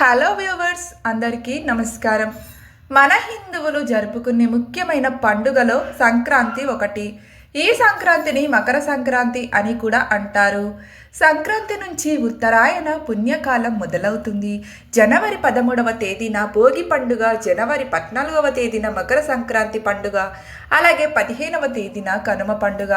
Hello viewers అందరికీ నమస్కారం. మన హిందువులు జరుపుకునే ముఖ్యమైన పండుగలో సంక్రాంతి ఒకటి. ఈ సంక్రాంతిని మకర సంక్రాంతి అని కూడా అంటారు. సంక్రాంతి నుంచి ఉత్తరాయణ పుణ్యకాలం మొదలవుతుంది. జనవరి పదమూడవ తేదీన భోగి పండుగ జనవరి పద్నాలుగవ తేదీన మకర సంక్రాంతి పండుగ అలాగే పదిహేనవ తేదీన కనుమ పండుగ.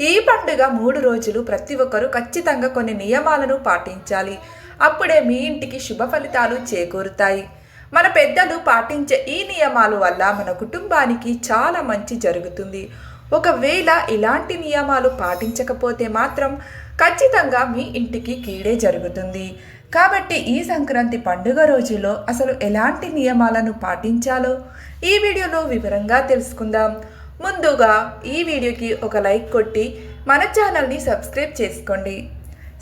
ఈ పండుగ మూడు రోజులు ప్రతి ఒక్కరూ ఖచ్చితంగా కొన్ని నియమాలను పాటించాలి. అప్పుడే మీ ఇంటికి శుభ ఫలితాలు చేకూరుతాయి. మన పెద్దలు పాటించే ఈ నియమాల వల్ల మన కుటుంబానికి చాలా మంచి జరుగుతుంది. ఒకవేళ ఇలాంటి నియమాలు పాటించకపోతే మాత్రం ఖచ్చితంగా మీ ఇంటికి కీడే జరుగుతుంది. కాబట్టి ఈ సంక్రాంతి పండుగ రోజులో అసలు ఎలాంటి నియమాలను పాటించాలో ఈ వీడియోలో వివరంగా తెలుసుకుందాం. ముందుగా ఈ వీడియోకి ఒక లైక్ కొట్టి మన ఛానల్ని సబ్స్క్రైబ్ చేసుకోండి.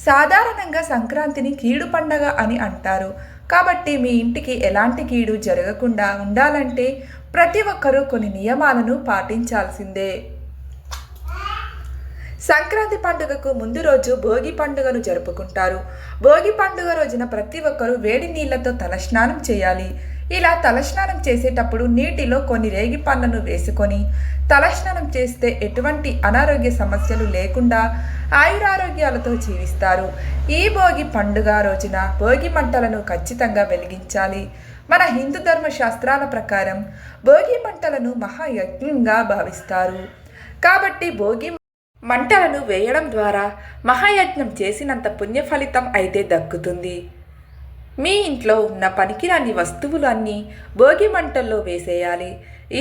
సాధారణంగా సంక్రాంతిని కీడు పండగ అని అంటారు. కాబట్టి మీ ఇంటికి ఎలాంటి కీడు జరగకుండా ఉండాలంటే ప్రతి ఒక్కరూ కొన్ని నియమాలను పాటించాల్సిందే. సంక్రాంతి పండుగకు ముందు రోజు భోగి పండుగను జరుపుకుంటారు. భోగి పండుగ రోజున ప్రతి ఒక్కరూ వేడి నీళ్ళతో తలస్నానం చేయాలి. ఇలా తలస్నానం చేసేటప్పుడు నీటిలో కొన్ని రేగి పండ్లను వేసుకొని తలస్నానం చేస్తే ఎటువంటి అనారోగ్య సమస్యలు లేకుండా ఆయురారోగ్యాలతో జీవిస్తారు. ఈ భోగి పండుగ రోజున భోగి మంటలను ఖచ్చితంగా వెలిగించాలి. మన హిందూ ధర్మ శాస్త్రాల ప్రకారం భోగి మంటలను మహాయజ్ఞంగా భావిస్తారు. కాబట్టి భోగి మంటలను వేయడం ద్వారా మహాయజ్ఞం చేసినంత పుణ్య ఫలితం అయితే దక్కుతుంది. మీ ఇంట్లో ఉన్న పనికిరాని వస్తువులన్నీ భోగి మంటల్లో వేసేయాలి.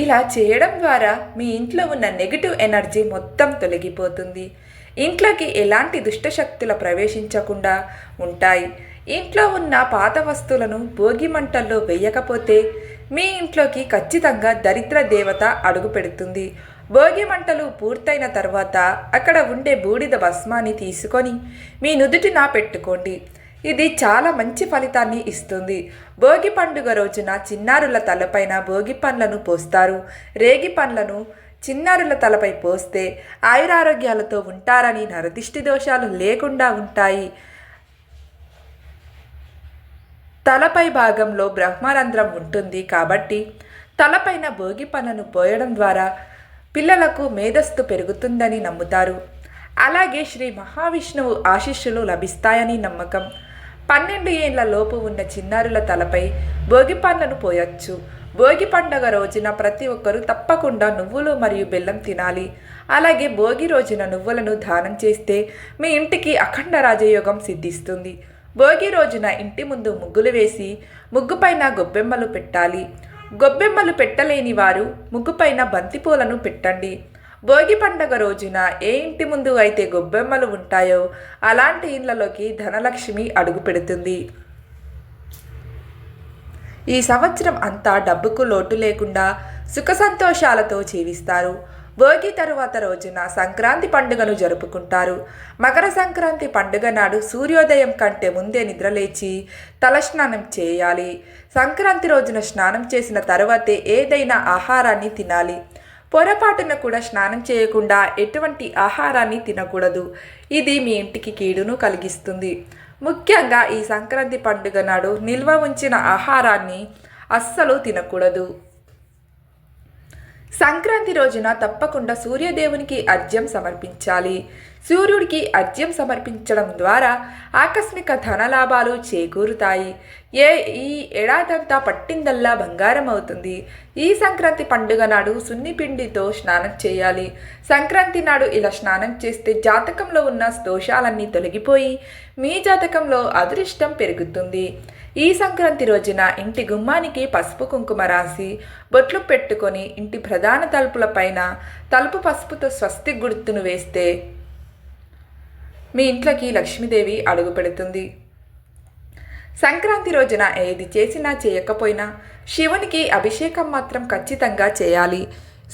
ఇలా చేయడం ద్వారా మీ ఇంట్లో ఉన్న నెగిటివ్ ఎనర్జీ మొత్తం తొలగిపోతుంది. ఇంట్లోకి ఎలాంటి దుష్టశక్తుల ప్రవేశించకుండా ఉంటాయి. ఇంట్లో ఉన్న పాత వస్తువులను భోగి మంటల్లో వేయకపోతే మీ ఇంట్లోకి ఖచ్చితంగా దరిద్ర దేవత అడుగు పెడుతుంది. భోగి మంటలు పూర్తయిన తర్వాత అక్కడ ఉండే బూడిద భస్మాన్ని తీసుకొని మీ నుదుటిన పెట్టుకోండి. ఇది చాలా మంచి ఫలితాన్ని ఇస్తుంది. భోగి పండుగ రోజున చిన్నారుల తలపైన భోగి పండ్లను పోస్తారు. రేగి పండ్లను చిన్నారుల తలపై పోస్తే ఆయురారోగ్యాలతో ఉంటారని నరదిష్టి దోషాలు లేకుండా ఉంటాయి. తలపై భాగంలో బ్రహ్మరంధ్రం ఉంటుంది కాబట్టి తలపైన భోగి పనులను పోయడం ద్వారా పిల్లలకు మేధస్సు పెరుగుతుందని నమ్ముతారు. అలాగే శ్రీ మహావిష్ణువు ఆశీస్సులు లభిస్తాయని నమ్మకం. పన్నెండు ఏళ్ళ లోపు ఉన్న చిన్నారుల తలపై భోగి పండ్లను పోయొచ్చు. భోగి పండగ రోజున ప్రతి ఒక్కరూ తప్పకుండా నువ్వులు మరియు బెల్లం తినాలి. అలాగే భోగి రోజున నువ్వులను దానం చేస్తే మీ ఇంటికి అఖండ రాజయోగం సిద్ధిస్తుంది. భోగి రోజున ఇంటి ముందు ముగ్గులు వేసి ముగ్గుపైన గొబ్బెమ్మలు పెట్టాలి. గొబ్బెమ్మలు పెట్టలేని వారు ముగ్గుపైన బంతిపూలను పెట్టండి. భోగి పండగ రోజున ఏ ఇంటి ముందు అయితే గొబ్బెమ్మలు ఉంటాయో అలాంటి ఇళ్ళలోకి ధనలక్ష్మి అడుగు పెడుతుంది. ఈ సంవత్సరం అంతా డబ్బుకు లోటు లేకుండా సుఖ సంతోషాలతో జీవిస్తారు. భోగి తరువాత రోజున సంక్రాంతి పండుగను జరుపుకుంటారు. మకర సంక్రాంతి పండుగ నాడు సూర్యోదయం కంటే ముందే నిద్రలేచి తలస్నానం చేయాలి. సంక్రాంతి రోజున స్నానం చేసిన తర్వాతే ఏదైనా ఆహారాన్ని తినాలి. పొరపాటున కూడా స్నానం చేయకుండా ఎటువంటి ఆహారాన్ని తినకూడదు. ఇది మీ ఇంటికి కీడును కలిగిస్తుంది. ముఖ్యంగా ఈ సంక్రాంతి పండుగ నాడు నిల్వ ఉంచిన ఆహారాన్ని అస్సలు తినకూడదు. సంక్రాంతి రోజున తప్పకుండా సూర్యదేవునికి అర్ఘ్యం సమర్పించాలి. సూర్యుడికి అర్ఘ్యం సమర్పించడం ద్వారా ఆకస్మిక ధనలాభాలు చేకూరుతాయి. ఏ ఈ ఏడాదంతా పట్టిందల్లా బంగారం అవుతుంది. ఈ సంక్రాంతి పండుగ నాడు సున్నిపిండితో స్నానం చేయాలి. సంక్రాంతి నాడు ఇలా స్నానం చేస్తే జాతకంలో ఉన్న దోషాలన్నీ తొలగిపోయి మీ జాతకంలో అదృష్టం పెరుగుతుంది. ఈ సంక్రాంతి రోజున ఇంటి గుమ్మానికి పసుపు కుంకుమ రాసి బొట్లు పెట్టుకొని ఇంటి ప్రధాన తలుపుల పైన తలుపు పసుపుతో స్వస్తి గుర్తును వేస్తే మీ ఇంట్లోకి లక్ష్మీదేవి అడుగు పెడుతుంది. సంక్రాంతి రోజున ఏది చేసినా చేయకపోయినా శివునికి అభిషేకం మాత్రం ఖచ్చితంగా చేయాలి.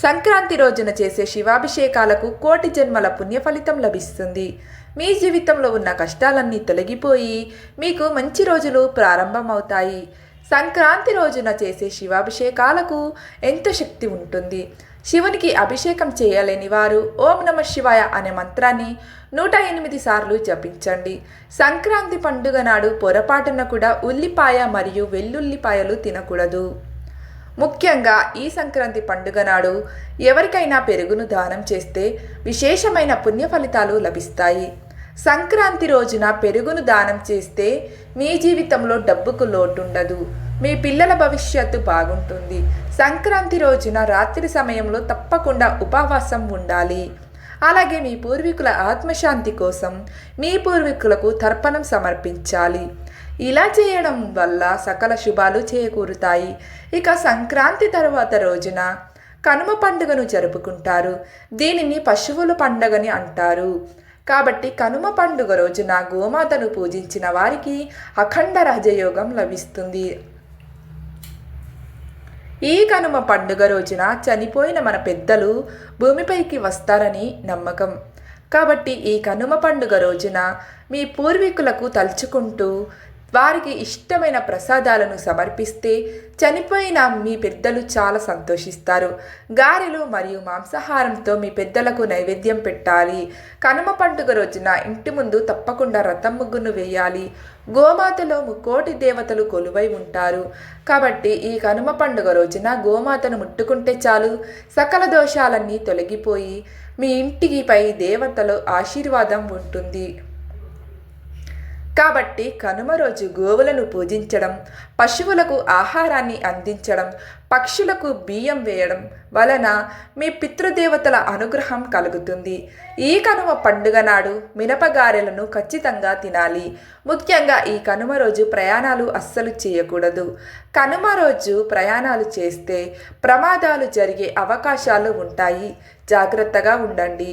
సంక్రాంతి రోజున చేసే శివాభిషేకాలకు కోటి జన్మల పుణ్యఫలితం లభిస్తుంది. మీ జీవితంలో ఉన్న కష్టాలన్నీ తొలగిపోయి మీకు మంచి రోజులు ప్రారంభమవుతాయి. సంక్రాంతి రోజున చేసే శివాభిషేకాలకు ఎంత శక్తి ఉంటుంది. శివునికి అభిషేకం చేయలేని వారు ఓం నమ శివాయ అనే మంత్రాన్ని నూట ఎనిమిది సార్లు జపించండి. సంక్రాంతి పండుగ నాడు పొరపాటున కూడా ఉల్లిపాయ మరియు వెల్లుల్లిపాయలు తినకూడదు. ముఖ్యంగా ఈ సంక్రాంతి పండుగ నాడు ఎవరికైనా పెరుగును దానం చేస్తే విశేషమైన పుణ్య ఫలితాలు లభిస్తాయి. సంక్రాంతి రోజున పెరుగును దానం చేస్తే మీ జీవితంలో డబ్బుకు లోటుండదు. మీ పిల్లల భవిష్యత్తు బాగుంటుంది. సంక్రాంతి రోజున రాత్రి సమయంలో తప్పకుండా ఉపవాసం ఉండాలి. అలాగే మీ పూర్వీకుల ఆత్మశాంతి కోసం మీ పూర్వీకులకు తర్పణం సమర్పించాలి. ఇలా చేయడం వల్ల సకల శుభాలు చేకూరుతాయి. ఇక సంక్రాంతి తర్వాత రోజున కనుమ పండుగను జరుపుకుంటారు. దీనిని పశువుల పండుగని అంటారు. కాబట్టి కనుమ పండుగ రోజున గోమాతను పూజించిన వారికి అఖండ రజయోగం లభిస్తుంది. ఈ కనుమ పండుగ రోజున చనిపోయిన మన పెద్దలు భూమిపైకి వస్తారని నమ్మకం. కాబట్టి ఈ కనుమ పండుగ రోజున మీ పూర్వీకులకు తలుచుకుంటూ వారికి ఇష్టమైన ప్రసాదాలను సమర్పిస్తే చనిపోయిన మీ పెద్దలు చాలా సంతోషిస్తారు. గారెలు మరియు మాంసాహారంతో మీ పెద్దలకు నైవేద్యం పెట్టాలి. కనుమ పండుగ రోజున ఇంటి ముందు తప్పకుండా రథం ముగ్గును వేయాలి. గోమాతలో ముకోటి దేవతలు కొలువై ఉంటారు. కాబట్టి ఈ కనుమ పండుగ రోజున గోమాతను ముట్టుకుంటే చాలు. సకల దోషాలన్నీ తొలగిపోయి మీ ఇంటికి పై దేవతలు ఆశీర్వాదం ఉంటుంది. కాబట్టి కనుమ రోజు గోవులను పూజించడం పశువులకు ఆహారాన్ని అందించడం పక్షులకు బియ్యం వేయడం వలన మీ పితృదేవతల అనుగ్రహం కలుగుతుంది. ఈ కనుమ పండుగ నాడు మినపగారెలను ఖచ్చితంగా తినాలి. ముఖ్యంగా ఈ కనుమ రోజు ప్రయాణాలు అస్సలు చేయకూడదు. కనుమ రోజు ప్రయాణాలు చేస్తే ప్రమాదాలు జరిగే అవకాశాలు ఉంటాయి. జాగ్రత్తగా ఉండండి.